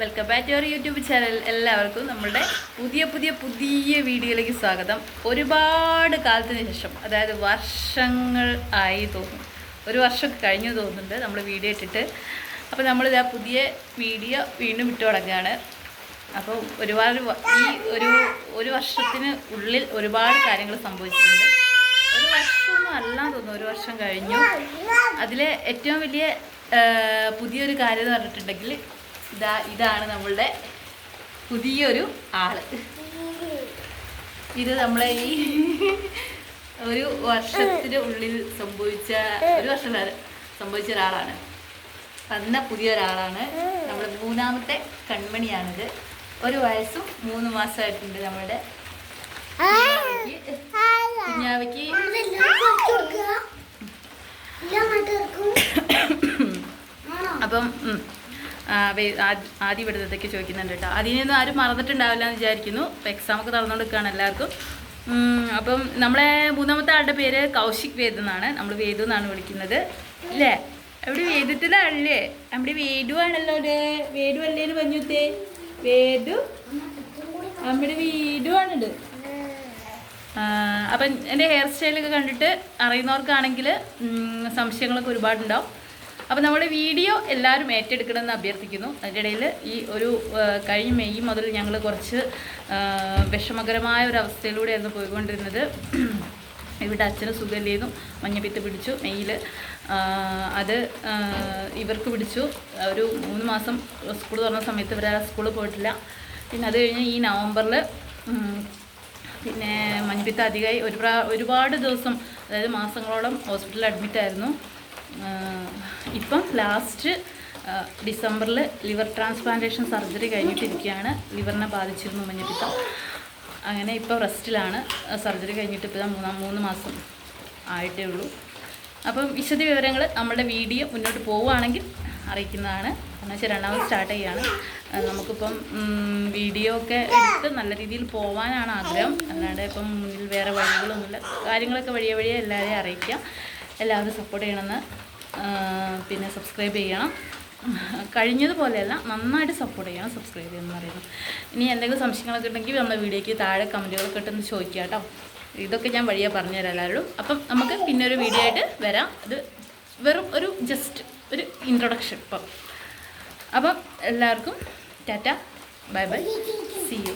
Welcome back to our YouTube channel എല്ലാവർക്കും നമ്മുടെ പുതിയ പുതിയ പുതിയ വീഡിയോയിലേക്ക് സ്വാഗതം. ഒരുപാട് കാലത്തിന് ശേഷം അതായത് വർഷങ്ങൾ ആയി തോന്നും ഒരു വർഷം കഴിഞ്ഞു തോന്നുന്നുണ്ട് നമ്മൾ വീഡിയോ ഇട്ടിട്ട്. അപ്പോൾ നമ്മളിത് ആ പുതിയ വീഡിയോ വീണ്ടും വിട്ടു തുടങ്ങുകയാണ്. അപ്പോൾ ഒരുപാട് ഈ ഒരു ഒരു വർഷത്തിന് ഉള്ളിൽ ഒരുപാട് കാര്യങ്ങൾ സംഭവിച്ചിട്ടുണ്ട്. ഒരു വർഷമൊന്നും അല്ലാന്ന് തോന്നുന്നു ഒരു വർഷം കഴിഞ്ഞു. അതിലെ ഏറ്റവും വലിയ പുതിയൊരു കാര്യം എന്ന് പറഞ്ഞിട്ടുണ്ടെങ്കിൽ ഇതാ ഇതാണ് നമ്മളുടെ പുതിയൊരു ആൾ. ഇത് നമ്മളെ ഈ ഒരു വർഷത്തിന് ഉള്ളിൽ സംഭവിച്ച ഒരു വർഷം വരെ സംഭവിച്ച ഒരാളാണ്. വന്ന പുതിയ ഒരാളാണ്. നമ്മുടെ മൂന്നാമത്തെ കൺമണിയാണിത്. ഒരു വയസ്സും മൂന്ന് മാസമായിട്ടുണ്ട് നമ്മുടെ കുഞ്ഞാവയ്ക്ക്. അപ്പം ഉം, ആ, വേ- ആ- ആദ്യ ഇവിടുത്തേക്ക് ചോദിക്കുന്നുണ്ട് കേട്ടോ. അതിനൊന്നും ആരും മറന്നിട്ടുണ്ടാവില്ല എന്ന് വിചാരിക്കുന്നു. ഇപ്പം എക്സാമൊക്കെ നടന്നുകൊടുക്കുകയാണ് എല്ലാവർക്കും. അപ്പം നമ്മളെ മൂന്നാമത്തെ ആളുടെ പേര് കൗശിക് വേദ് എന്നാണ്. നമ്മൾ വേദു എന്നാണ് വിളിക്കുന്നത്. അല്ലേ? അവിടെ വേദത്തിലാണല്ലേ? നമ്മുടെ വേദു ആണല്ലോ അവിടെ. വേദു അല്ലേന്ന് പറഞ്ഞുത്തേ വേദു. നമ്മുടെ വീടു ആണിത് ആ, അപ്പം എന്റെ ഹെയർ സ്റ്റൈലൊക്കെ കണ്ടിട്ട് അറിയുന്നവർക്കാണെങ്കിൽ സംശയങ്ങളൊക്കെ ഒരുപാടുണ്ടാവും. അപ്പം നമ്മുടെ വീഡിയോ എല്ലാവരും ഏറ്റെടുക്കണമെന്ന് അഭ്യർത്ഥിക്കുന്നു. അതിന്റെ ഇടയിൽ ഈ ഒരു കഴിഞ്ഞ മെയ് മുതൽ ഞങ്ങൾ കുറച്ച് വിഷമകരമായ ഒരു അവസ്ഥയിലൂടെയായിരുന്നു പോയിക്കൊണ്ടിരുന്നത്. ഇവിടെ അച്ഛന് സുഖമില്ലായിരുന്നു മഞ്ഞപ്പിത്ത് പിടിച്ചു മെയ്യിൽ അത് ഇവർക്ക് പിടിച്ചു. ഒരു മൂന്ന് മാസം സ്കൂൾ തുറന്ന സമയത്ത് ഇവർ സ്കൂളിൽ പോയിട്ടില്ല. പിന്നെ അത് കഴിഞ്ഞ് ഈ നവംബറിൽ പിന്നെ മഞ്ഞപ്പിത്ത അധികമായി ഒരു ഒരുപാട് ദിവസം അതായത് മാസങ്ങളോളം ഹോസ്പിറ്റലിൽ അഡ്മിറ്റായിരുന്നു. ഇപ്പം ലാസ്റ്റ് ഡിസംബറിൽ ലിവർ ട്രാൻസ്പ്ലാന്റേഷൻ സർജറി കഴിഞ്ഞിട്ടിരിക്കുകയാണ്. ലിവറിനെ ബാധിച്ചിരുന്നു മഞ്ഞപ്പിത്തം. അങ്ങനെ ഇപ്പോൾ റെസ്റ്റിലാണ് സർജറി കഴിഞ്ഞിട്ട് ഇപ്പോൾ മൂന്നാം മൂന്ന് മാസം ആയിട്ടേ ഉള്ളൂ. അപ്പം വിശദ വിവരങ്ങൾ നമ്മുടെ വീഡിയോ മുന്നോട്ട് പോവുകയാണെങ്കിൽ അറിയിക്കുന്നതാണ്. എന്നു വെച്ചാൽ രണ്ടാമത് സ്റ്റാർട്ട് ചെയ്യുകയാണ് ആ, നമുക്കിപ്പം വീഡിയോ ഒക്കെ എടുത്ത് നല്ല രീതിയിൽ പോകാനാണ് ആഗ്രഹം. അല്ലാണ്ട് ഇപ്പം മുന്നിൽ വേറെ വഴികളൊന്നുമില്ല. കാര്യങ്ങളൊക്കെ വഴിയെ വഴിയെ എല്ലാവരെയും അറിയിക്കാം. എല്ലാവരും സപ്പോർട്ട് ചെയ്യണമെന്ന് പിന്നെ സബ്സ്ക്രൈബ് ചെയ്യണം. കഴിഞ്ഞതുപോലെയല്ല നന്നായിട്ട് സപ്പോർട്ട് ചെയ്യണം സബ്സ്ക്രൈബ് ചെയ്യണം എന്ന് പറയുന്നത്. ഇനി എന്തെങ്കിലും സംശയങ്ങളൊക്കെ ഉണ്ടെങ്കിൽ നമ്മുടെ വീഡിയോയ്ക്ക് താഴെ കമന്റുകളൊക്കെ ഇട്ടൊന്ന് ചോദിക്കുക കേട്ടോ. ഇതൊക്കെ ഞാൻ വഴിയെ പറഞ്ഞുതരാം എല്ലാവരും അപ്പം നമുക്ക് പിന്നെ ഒരു വീഡിയോ ആയിട്ട് വരാം. അത് വെറും ഒരു ജസ്റ്റ് ഒരു ഇൻട്രൊഡക്ഷൻ ഇപ്പം. അപ്പം എല്ലാവർക്കും tata bye bye. See you